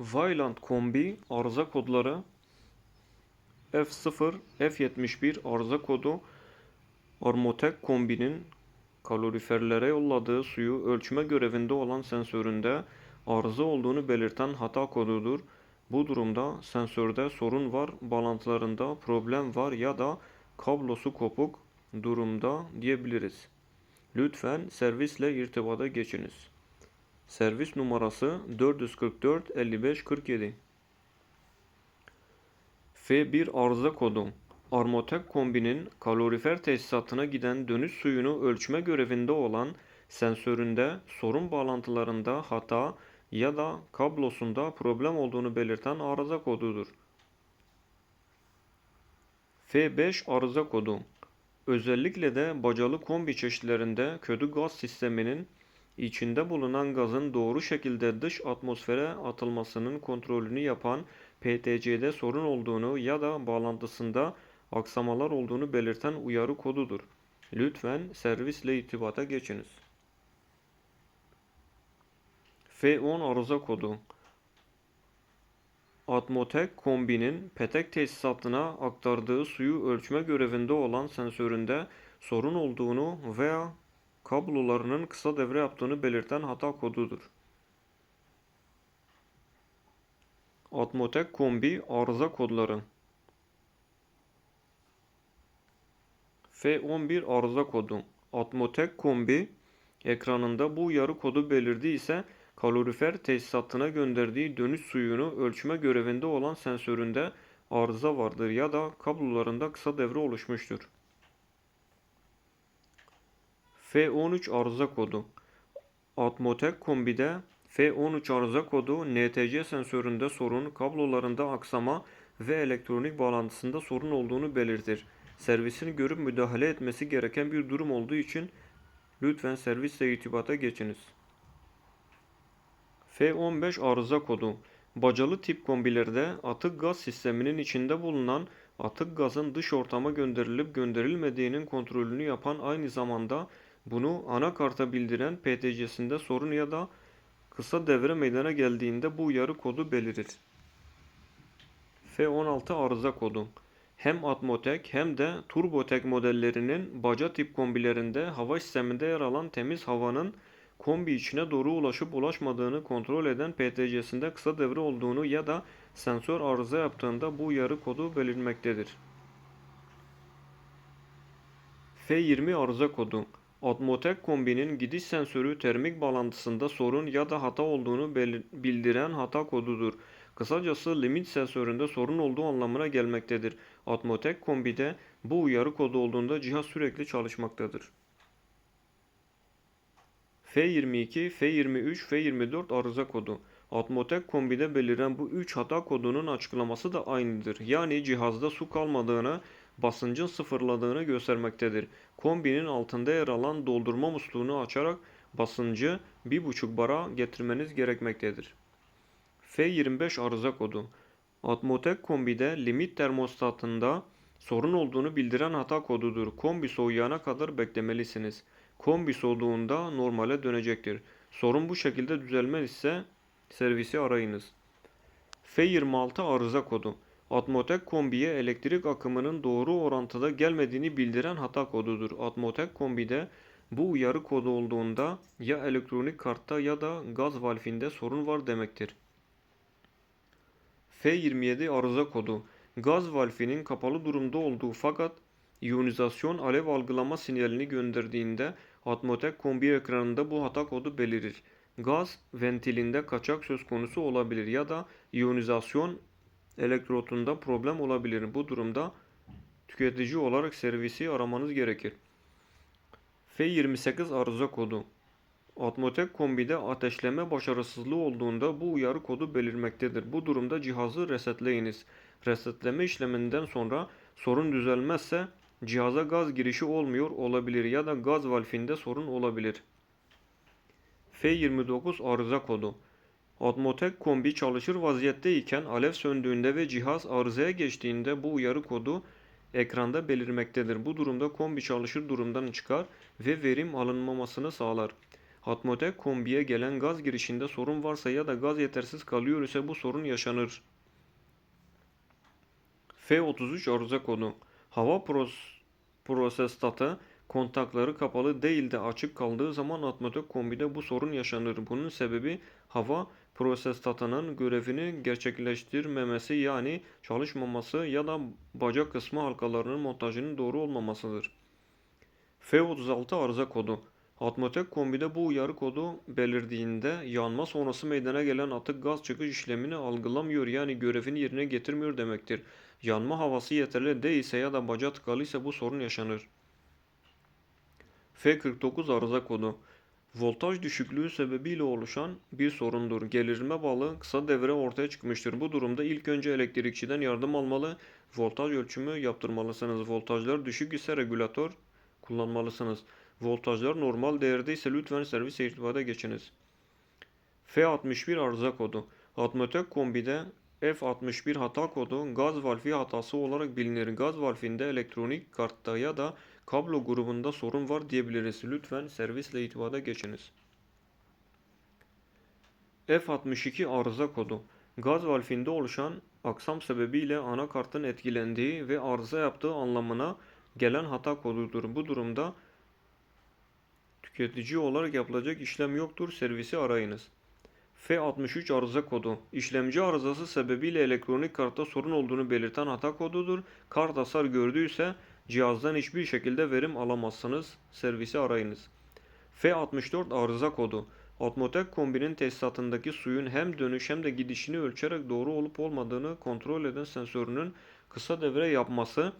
Vaillant kombi arıza kodları F0, F71 arıza kodu Armotek kombinin kaloriferlere yolladığı suyu ölçme görevinde olan sensöründe arıza olduğunu belirten hata kodudur. Bu durumda sensörde sorun var, bağlantılarında problem var ya da kablosu kopuk durumda diyebiliriz. Lütfen servisle irtibata geçiniz. Servis numarası 444 55 47. F1 arıza kodu. Armotek kombinin kalorifer tesisatına giden dönüş suyunu ölçme görevinde olan sensöründe sorun bağlantılarında hata ya da kablosunda problem olduğunu belirten arıza kodudur. F5 arıza kodu. Özellikle de bacalı kombi çeşitlerinde kötü gaz sisteminin içinde bulunan gazın doğru şekilde dış atmosfere atılmasının kontrolünü yapan PTC'de sorun olduğunu ya da bağlantısında aksamalar olduğunu belirten uyarı kodudur. Lütfen servisle irtibata geçiniz. F10 arıza kodu. Atmotek kombinin petek tesisatına aktardığı suyu ölçme görevinde olan sensöründe sorun olduğunu veya kablolarının kısa devre yaptığını belirten hata kodudur. Atmotek kombi arıza kodları F11 arıza kodu Atmotek kombi ekranında bu uyarı kodu belirdi kalorifer tesisatına gönderdiği dönüş suyunu ölçme görevinde olan sensöründe arıza vardır ya da kablolarında kısa devre oluşmuştur. F13 arıza kodu Atmotek kombide F13 arıza kodu NTC sensöründe sorun, kablolarında aksama ve elektronik bağlantısında sorun olduğunu belirtir. Servisin görüp müdahale etmesi gereken bir durum olduğu için lütfen servisle irtibata geçiniz. F15 arıza kodu Bacalı tip kombilerde atık gaz sisteminin içinde bulunan atık gazın dış ortama gönderilip gönderilmediğinin kontrolünü yapan aynı zamanda bunu anakarta bildiren PTC'sinde sorun ya da kısa devre meydana geldiğinde bu uyarı kodu belirir. F16 arıza kodu hem Atmotek hem de Turbotek modellerinin baca tip kombilerinde hava sisteminde yer alan temiz havanın kombi içine doğru ulaşıp ulaşmadığını kontrol eden PTC'sinde kısa devre olduğunu ya da sensör arıza yaptığında bu uyarı kodu belirtmektedir. F20 arıza kodu Atmotek kombinin gidiş sensörü termik bağlantısında sorun ya da hata olduğunu bildiren hata kodudur. Kısacası limit sensöründe sorun olduğu anlamına gelmektedir. Atmotek kombide bu uyarı kodu olduğunda cihaz sürekli çalışmaktadır. F22, F23, F24 arıza kodu. Atmotek kombide beliren bu 3 hata kodunun açıklaması da aynıdır. Yani cihazda su kalmadığını, basıncın sıfırladığını göstermektedir. Kombinin altında yer alan doldurma musluğunu açarak basıncı 1.5 bara getirmeniz gerekmektedir. F25 arıza kodu. Atmotek kombide limit termostatında sorun olduğunu bildiren hata kodudur. Kombi soğuyana kadar beklemelisiniz. Kombi soğuduğunda normale dönecektir. Sorun bu şekilde düzelmez ise servisi arayınız. F26 arıza kodu. Atmotek kombiye elektrik akımının doğru orantıda gelmediğini bildiren hata kodudur. Atmotek kombide bu uyarı kodu olduğunda ya elektronik kartta ya da gaz valfinde sorun var demektir. F27 arıza kodu. Gaz valfinin kapalı durumda olduğu fakat iyonizasyon alev algılama sinyalini gönderdiğinde Atmotek kombi ekranında bu hata kodu belirir. Gaz ventilinde kaçak söz konusu olabilir ya da iyonizasyon elektrotunda problem olabilir. Bu durumda tüketici olarak servisi aramanız gerekir. F28 arıza kodu. Atmotek kombide ateşleme başarısızlığı olduğunda bu uyarı kodu belirmektedir. Bu durumda cihazı resetleyiniz. Resetleme işleminden sonra sorun düzelmezse cihaza gaz girişi olmuyor olabilir ya da gaz valfinde sorun olabilir. F29 arıza kodu. Atmotek kombi çalışır vaziyetteyken alev söndüğünde ve cihaz arızaya geçtiğinde bu uyarı kodu ekranda belirmektedir. Bu durumda kombi çalışır durumdan çıkar ve verim alınmamasını sağlar. Atmotek kombiye gelen gaz girişinde sorun varsa ya da gaz yetersiz kalıyor ise bu sorun yaşanır. F33 arıza kodu. Hava pros prosestatı kontakları kapalı değil de açık kaldığı zaman atmotek kombide bu sorun yaşanır. Bunun sebebi hava prosestatının görevini gerçekleştirmemesi yani çalışmaması ya da bacak kısmı halkalarının montajının doğru olmamasıdır. F36 arıza kodu. Atmotek kombide bu uyarı kodu belirdiğinde yanma sonrası meydana gelen atık gaz çıkış işlemini algılamıyor yani görevini yerine getirmiyor demektir. Yanma havası yeterli değilse ya da baca tıkalıysa bu sorun yaşanır. F49 arıza kodu. Voltaj düşüklüğü sebebiyle oluşan bir sorundur. Gerilim'e bağlı kısa devre ortaya çıkmıştır. Bu durumda ilk önce elektrikçiden yardım almalı, voltaj ölçümü yaptırmalısınız. Voltajlar düşük ise regülatör kullanmalısınız. Voltajlar normal değerde ise lütfen servis irtibata geçiniz. F61 arıza kodu. Atmotek kombide F61 hata kodu gaz valfi hatası olarak bilinir. Gaz valfinde elektronik kartta ya da kablo grubunda sorun var diyebiliriz. Lütfen servisle irtibata geçiniz. F62 arıza kodu. Gaz valfinde oluşan aksam sebebiyle anakartın etkilendiği ve arıza yaptığı anlamına gelen hata kodudur. Bu durumda tüketici olarak yapılacak işlem yoktur. Servisi arayınız. F63 arıza kodu. İşlemci arızası sebebiyle elektronik kartta sorun olduğunu belirten hata kodudur. Kart hasar gördüyse cihazdan hiçbir şekilde verim alamazsınız. Servisi arayınız. F64 arıza kodu. Atmotek kombinin tesisatındaki suyun hem dönüş hem de gidişini ölçerek doğru olup olmadığını kontrol eden sensörünün kısa devre yapması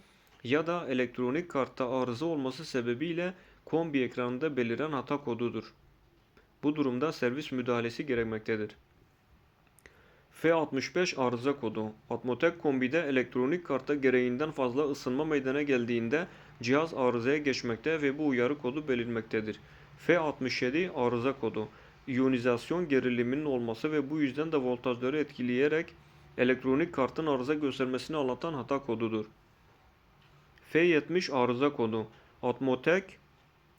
ya da elektronik kartta arıza olması sebebiyle kombi ekranında beliren hata kodudur. Bu durumda servis müdahalesi gerekmektedir. F65 arıza kodu. Atmotek kombide elektronik kartta gereğinden fazla ısınma meydana geldiğinde cihaz arızaya geçmekte ve bu uyarı kodu belirmektedir. F67 arıza kodu. İyonizasyon geriliminin olması ve bu yüzden de voltajları etkileyerek elektronik kartın arıza göstermesini anlatan hata kodudur. F70 arıza kodu. Atmotek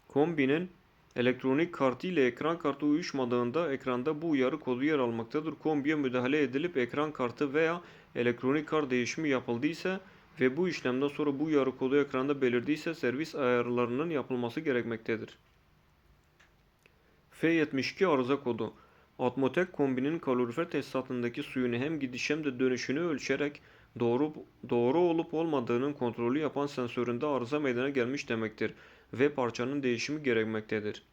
kombinin elektronik kartı ile ekran kartı uyuşmadığında ekranda bu uyarı kodu yer almaktadır. Kombiye müdahale edilip ekran kartı veya elektronik kart değişimi yapıldıysa ve bu işlemden sonra bu uyarı kodu ekranda belirdiyse servis ayarlarının yapılması gerekmektedir. F72 arıza kodu. Atmotek kombinin kalorifer tesisatındaki suyunu hem gidiş hem de dönüşünü ölçerek doğru doğru olup olmadığının kontrolü yapan sensöründe arıza meydana gelmiş demektir ve parçanın değişimi gerekmektedir.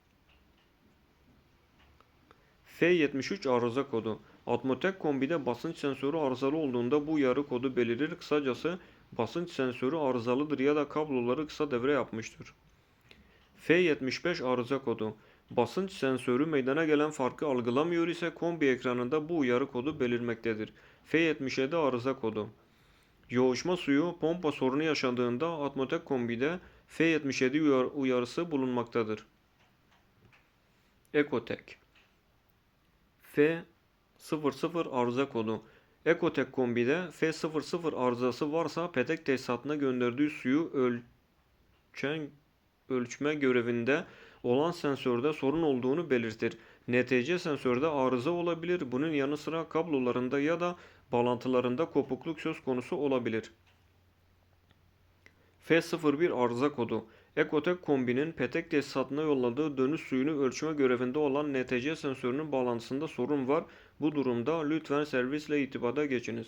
F73 arıza kodu. Atmotek kombide basınç sensörü arızalı olduğunda bu uyarı kodu belirir. Kısacası basınç sensörü arızalıdır ya da kabloları kısa devre yapmıştır. F75 arıza kodu. Basınç sensörü meydana gelen farkı algılamıyor ise kombi ekranında bu uyarı kodu belirmektedir. F77 arıza kodu. Yoğuşma suyu pompa sorunu yaşandığında Atmotek kombide F77 uyar uyarısı bulunmaktadır. Ekotek F00 arıza kodu. Ekotek kombide F00 arızası varsa petek tesisatına gönderdiği suyu ölçen ölçme görevinde olan sensörde sorun olduğunu belirtir. NTC sensörde arıza olabilir. Bunun yanı sıra kablolarında ya da bağlantılarında kopukluk söz konusu olabilir. F01 arıza kodu. Ekotek kombinin petek tesisatına yolladığı dönüş suyunu ölçme görevinde olan NTC sensörünün bağlantısında sorun var. Bu durumda lütfen servisle itibata geçiniz.